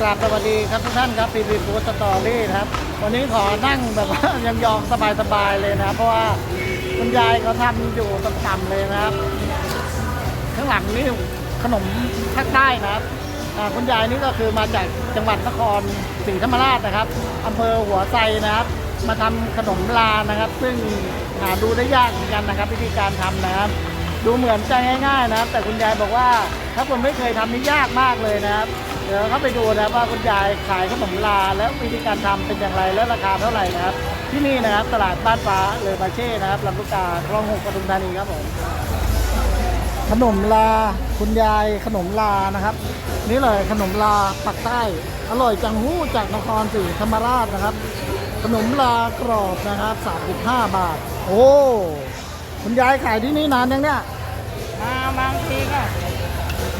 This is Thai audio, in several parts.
กราบสวัสดีครับทุกท่านครับปีบีฟูสตอรี่ครับวันนี้ขอนั่งแบบว่ายังยองสบายๆเลยนะครับเพราะว่าคุณยายเขาทำอยู่ต่ำๆเลยนะครับ ข้างหลังนี่ขนมภาคใต้นะครับคุณยายนี่ก็คือมาจากจังหวัดนครศรีธรรมราชนะครับอำเภอหัวไซนะครับ มาทำขนมลานะครับ ซึ่งหาดูได้ยากเหมือนกันนะครับวิธีการทำนะครับ ดูเหมือนจะง่ายๆนะครับ แต่คุณยายบอกว่า ถ้าคนไม่เคยทำนี่ยากมากเลยนะครับ เดี๋ยวเข้าไปดูนะครับว่าคุณยายขายขนมลาแล้ววิธีการทำเป็นอย่างไรและราคาเท่าไหร่นะครับ ที่นี่นะครับตลาดบ้านฟ้าเลยบาเช่นะครับลำลูกกาคลองหกปทุมธานีครับผมขนมลาคุณยายขนมลานะครับ นี่เลยขนมลาปักใต้ อร่อยจังหู้จากนครศรีธรรมราชนะครับ ขนมลากรอบนะครับ 35 บาท โอ้คุณยายขายที่นี่นานยังเนี่ยมาบางทีก็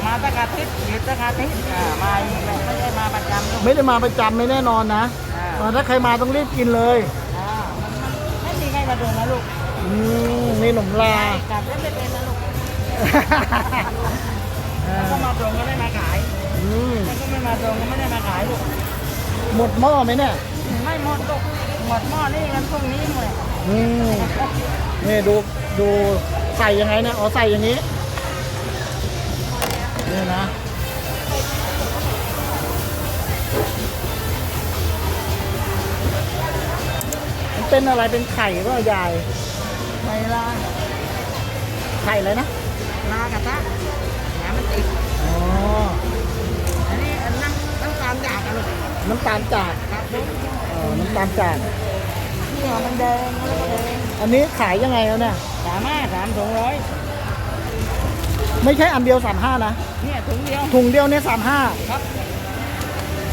มาตะกอาทิตย์หรือตะกอาทิตย์อ่ามาอีกแล้วไม่ได้มาประจำลูกไม่ได้มาประจำไม่แน่นอนนะอ่าอ่าถ้าใครมาต้องรีบกินเลยอ่ามันมันไม่มีใครมาดูนะลูกอืมนี่ขนมลาใช่กลับแล้วไม่เป็นนะลูกอ่าถ้าก็มาตรงก็ได้มาขายอืมถ้าก็ไม่มาตรงก็ไม่ได้มาขายลูกหมดหม้อไหมเนี่ยไม่หมดลูกหมดหม้อนี่กันพรุ่งนี้หมดอืมนี่ดูดูใส่ยังไงเนี่ยอ๋อใส่อย่างนี้นี่ เป็นอะไรเป็นไข่ก็ยายไปลาไข่อะไรนะลากระทะแหนมันติดอ๋ออันนี้อันน้ำน้ำตาลจากอะลูกน้ำตาลจากครับลูกเออน้ำตาลจากเนี่ยมันแดงแล้วก็แดงอันนี้ขายยังไงแล้วเนี่ยสามารถสามถุงร้อยไม่ใช่อันเดียวสามห้านะเนี่ยถุงเดียวถุงเดียวเนี่ยสามห้าครับ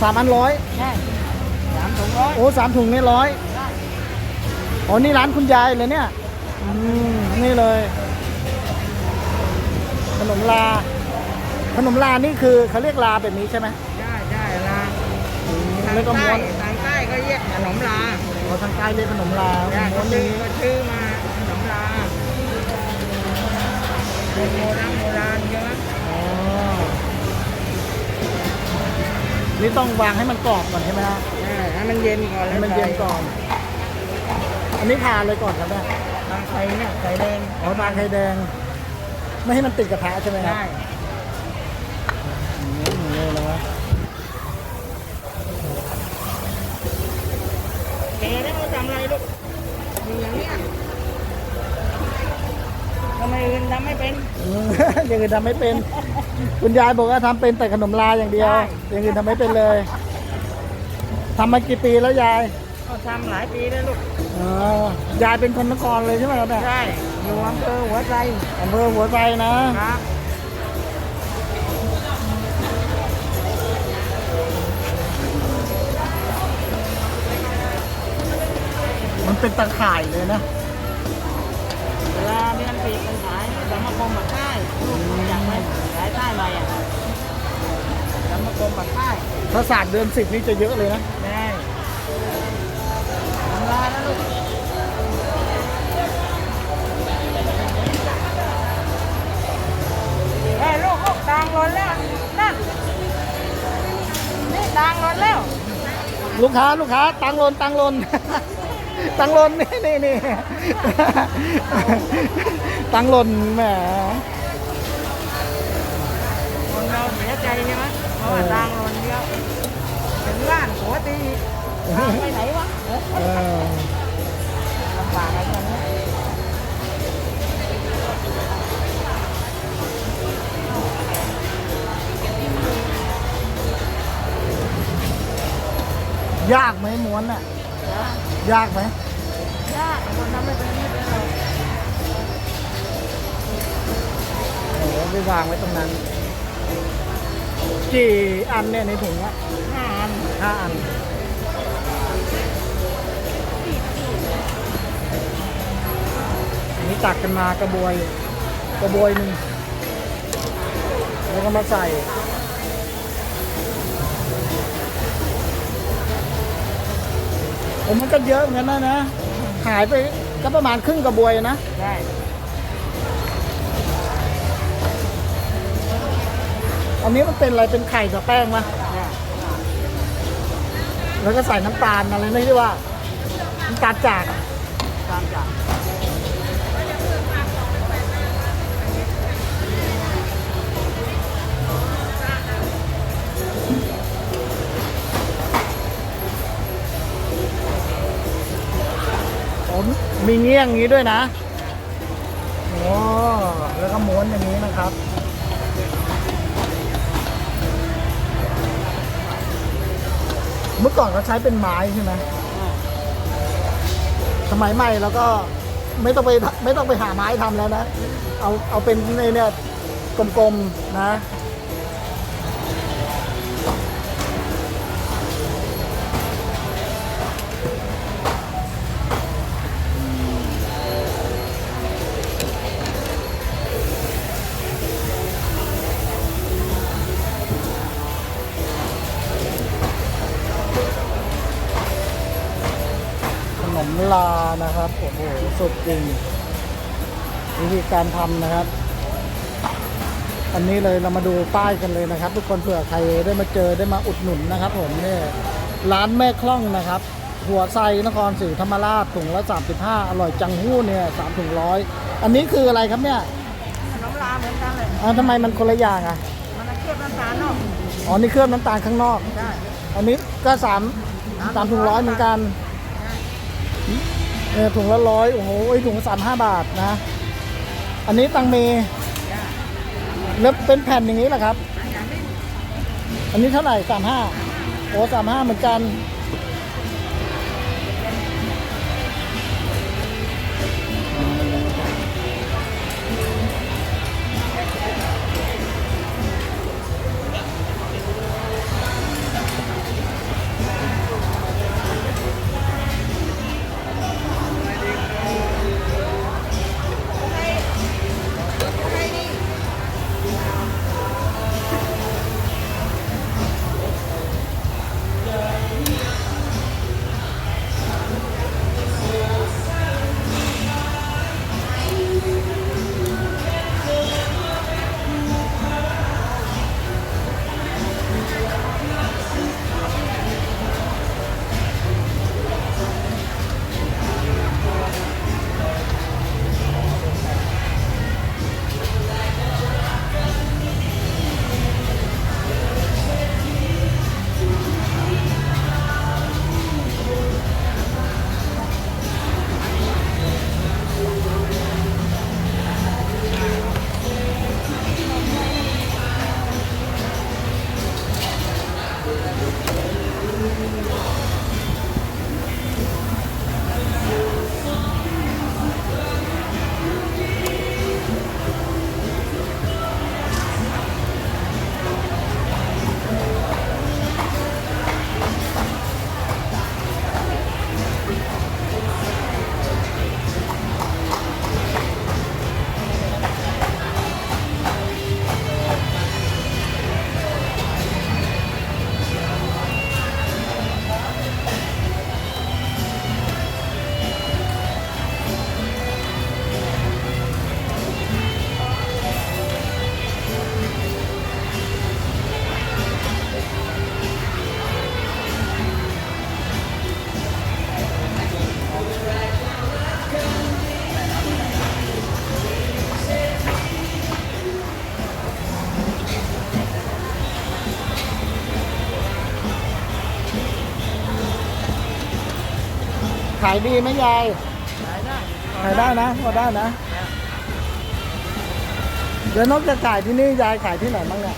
สามอันร้อยใช่สามถุงร้อยโอ้สามถุงเนี่ยร้อยได้ อ๋อนี่ร้านคุณยายเลยเนี่ย อืม นี่เลย ขนมลา ขนมลานี่คือเขาเรียกลาแบบนี้ใช่ไหมใช่ใช่ลาอืมทางแล้วก็ใต้ม้วนทางใต้ก็เรียกขนมลาเราทางใต้เรียกขนมลาใช่ม้ก็วนชื่อนี้ก็ชื่อมาขนมลาเป็นโบราณโบราณใช่ไหมอ๋อนี่ต้องวางให้มันกรอบก่อนใช่ไหมฮะ ใช่ให้มันเย็นก่อนให้แล้วมันเย็นก่อน อันนี้ทานเลยก่อนครับแม่ทางไทยเนี่ยไข่แดงอ๋อทานไข่แดง ไม่ให้มันติดกระทะใช่ไหมครับได้อืมนี่นะเก๋แล้วเราทำอะไรลูกมีอย่างเนี้ยทำไมอื่นทำไม่เป็นอืม อย่างอื่นทำไม่เป็น คุณยายบอกว่าทำเป็นแต่ขนมลาอย่างเดียวใช่อย่างอื่นทำไม่เป็นเลยทำมากี่ปีแล้วยาย ก็ทำหลายปีแล้วลูก อ๋อยายเป็นคนนครเลยใช่ไหมครับเนี่ยใช่อยู่อำเภอหัวใจอำเภอหัวไซนะครับมันเป็นตะข่ายเลยนะ เวลาเรียนปีกันขายสมาคมบัตรใต้ลูกอยากไปขายใต้มาอะสมาคมบัตรใต้ถ้าศาสตร์เดือนสิบนี่จะเยอะเลยนะ ลูกค้าลูกค้าตังหลนตังหลนตังหลนนี่นี่นี่ตังหลนแหมคนเราเสียใจใช่ไหมเพราะว่าตังหล่นเดียวถึงบ้านหัวตีทางไปไหนวะเออลำบากอะไรกันเนี่ย ยากไหมม้วนอะ ยากไหมยากคนทำไม่เป็นไม่เป็นหรอกโอ้โหไปวางไว้ตรงนั้น กี่อันเนี่ยในถุงอะห้าอันห้าอันอันนี้ตักกันมากระบวย กระบวยหนึ่งแล้วก็มาใส่ ผมมันก็เยอะเหมือนกันนะนะ หายไปก็ประมาณครึ่งกระบวยนะได้ อันนี้มันเป็นอะไรเป็นไข่กับแป้งมะได้แล้วก็ใส่น้ำตาลอะไรนะที่ว่าน้ำตาลจากอะตามจาก มีเงี้ยงอย่างนี้ด้วยนะโอ้แล้วก็ม้วนอย่างนี้นะครับ เมื่อก่อนเขาใช้เป็นไม้ใช่ไหมสมัยใหม่แล้วก็ไม่ต้องไปไม่ต้องไปหาไม้ทำแล้วนะ เอาเอาเป็นในเนี่ยกลมๆนะ ขนมลานะครับโอ้โหสุดจริง วิธีการทำนะครับ อันนี้เลยเรามาดูป้ายกันเลยนะครับ ทุกคนเผื่อใครได้มาเจอได้มาอุดหนุนนะครับ ผมเนี่ยร้านแม่คล่องนะครับ หัวไซนครศรีธรรมราชถุงละ35 อร่อยจังหู้เนี่ยสามถุงร้อยอันนี้คืออะไรครับเนี่ยขนมลาเหมือนกันเลยอ่าทำไมมันคนละอย่างอะมันเคลือบน้ำตาลเนาะอ๋อนี่เคลือบน้ำตาลข้างนอก ได้ อันนี้ก็สามสามถุงร้อยเหมือนกัน เออถุงละร้อยโอ้โหไอ้ถุงสามห้าบาทนะ อันนี้ตังเมแล้วเป็นแผ่นอย่างนี้แหละครับ อันนี้เท่าไหร่สามห้าโอ้สามห้าเหมือนกัน ขายดีไหมยาย ขายได้ขายได้นะพอได้นะ เดี๋ยวนอกจากขายที่นี่ยายขายที่ไหนบ้างเนี่ย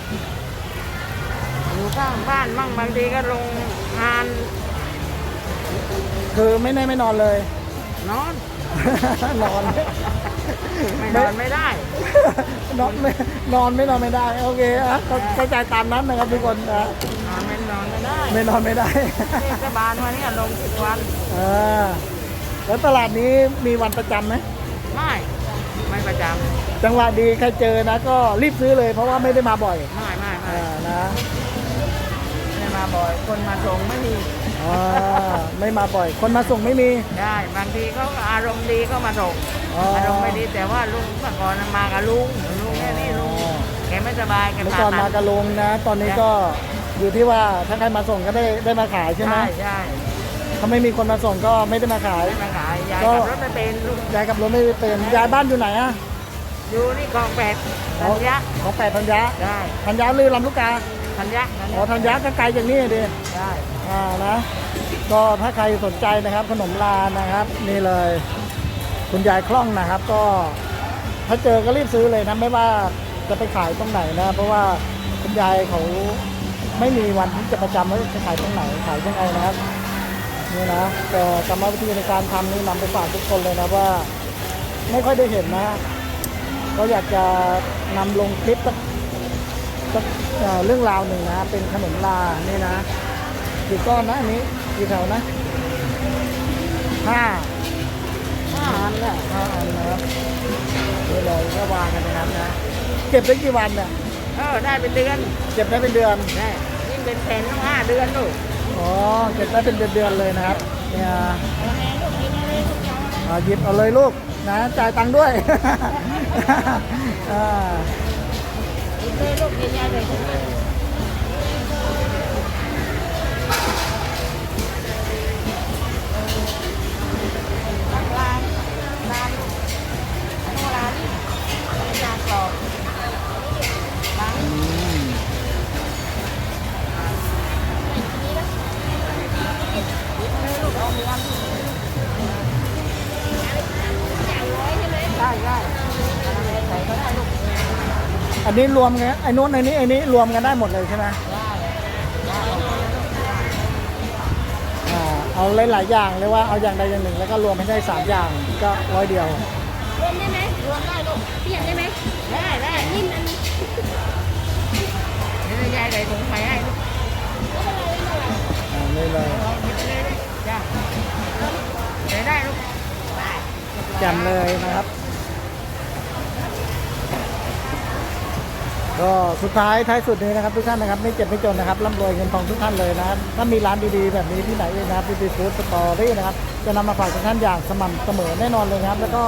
อยู่ข้างบ้านมั่งบางทีก็ลงงาน คือไม่แน่ไม่นอนเลย นอน นอน ไม่นอนไม่ได้ นอนไม่นอนไม่นอนไม่ได้ โอเคอะเข้าเข้าใจตามนั้นนะครับทุกคนนะนอนไม่ นอนไม่ได้ไม่นอนไม่ได้ เทศบาลวันนี้ลงทุกวันอ่าแล้วตลาดนี้มีวันประจำไหมไม่ไม่ประจจังหวะดีใครเจอนะก็รีบซื้อเลยเพราะว่าไม่ได้มาบ่อยำไม่ไม่ไม่อ่านะไม่มาบ่อย คนมาส่งไม่มีอ่าไม่มาบ่อย คนมาส่งไม่มี ได้บางทีเขาก็อารมณ์ดีก็มาส่งอ๋อออารมณ์ไม่ดีแต่ว่าลุงเมื่อก่อนมากับลุงลุงแค่นี้ลุงแกไม่สบายแกเมื่อผ่าก่อนตัมาดกระลงนะ ตอนนี้ก็ อยู่ที่ว่าถ้าใครมาส่งก็ได้ได้มาขายใช่ไหมใช่ใช่ถ้าไม่มีคนมาส่งก็ไม่ได้มาขาย ได้มาขายยายก็ ขับรถไม่เป็นลูกยายกับรถไม่เป็นยายบ้านอยู่ไหนอะอยู่นี่กองแปดธัญญะของแปดธัญญาได้ธัญญาลือลำลูกกาธัญญะธัญอ๋อญะธัญญาก็ไกลจากนี่ดิ ได้อ่านะก็ถ้าใครสนใจนะครับขนมลานะครับนี่เลย คุณยายคล่องนะครับ ก็ถ้าเจอก็รีบซื้อเลยนะไม่ว่าจะไปขายตรงไหนนะ เพราะว่าคุณยายเขา ไม่มีวันที่จะประจำว่าจะขายตรงไหนขายยังไงนะครับนี่นะแต่กรรมวิธีในการทำนี่นำไปฝากทุกคนเลยนะว่า ไม่ค่อยได้เห็นนะก็อยากจะนำลงคลิปสักเรื่องราวหนึ่งนะเป็นขนมลานี่นะกี่ก้อนนะอันนี้กี่แถวนะห้าห้าอันแล้วห้าอันนะครับนี่เลยก็วางกันในนั้นนะ เก็บได้กี่วันเนี่ย เออได้เป็นเดือนเก็บได้เป็นเดือนได้ยิ่งเป็นแผ่นต้องห้าเดือนลูกอ๋อ เก็บได้เป็นเดือนๆเลยนะครับ เนี่ยเอาแน่ลูกกินอะไรลูกเอาเอาหยิบเอาเลยลูกนะจ่ายตังค์ด้วยอ่า กินเลยลูกกินยาเลย อันนี้รวมกันไอ้นู้นไอ้นี้ไอ้นี้รวมกันได้หมดเลยใช่ไหมได้ได้อ่าเอาหลายๆอย่างเลยว่าเอาอย่างใดอย่างหนึ่ง แล้วก็รวมให้ได้สามอย่างก็ร้อยเดียวรวมได้ไหมรวมได้ลูกเปลี่ยนได้ไหมได้ได้นิ่มอันนี้เดี๋ยวยายใส่ถุงไข่ให้ลูกอ่านี่เลยเอาหยิบไปเลยลูกจ้าใส่ได้ลูกแจ่มเลยนะครับ ก็สุดท้ายท้ายสุดนี้นะครับทุกท่านนะครับไม่เจ็บไม่จนนะครับร่ำรวยเงินทองทุกท่านเลยนะครับถ้ามีร้านดีๆแบบนี้ที่ไหนเองนะครับดีๆฟู้ดสตอรี่นะครับจะนำมาฝากทุกท่านอย่างสม่ำเสมอแน่นอนเลยนะครับ แล้วก็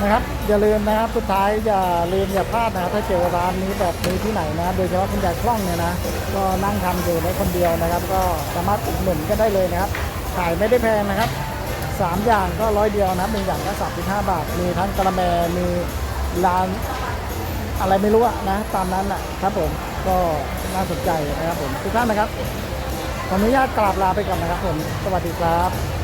นะครับอย่าลืมนะครับสุดท้ายอย่าลืมอย่าพลาดนะครับถ้าเจอร้านนี้แบบนี้ที่ไหนนะโดยเฉพาะคุณยายคล่องเนี่ยนะก็นั่งทำอยู่ในคนเดียวนะครับ ก็สามารถอุดหนุนก็ได้เลยนะครับขายไม่ได้แพงนะครับสามอย่างก็ร้อยเดียวนะครับหนึ่งอย่างก็สามสิบห้าบาท มีทั้งกระแมมีร้าน อะไรไม่รู้นะตามนั้นนะครับผมก็น่าสนใจนะครับผมทุกท่านนะครับขออนุญาตกราบลาไปก่อนนะครับผมสวัสดีครับ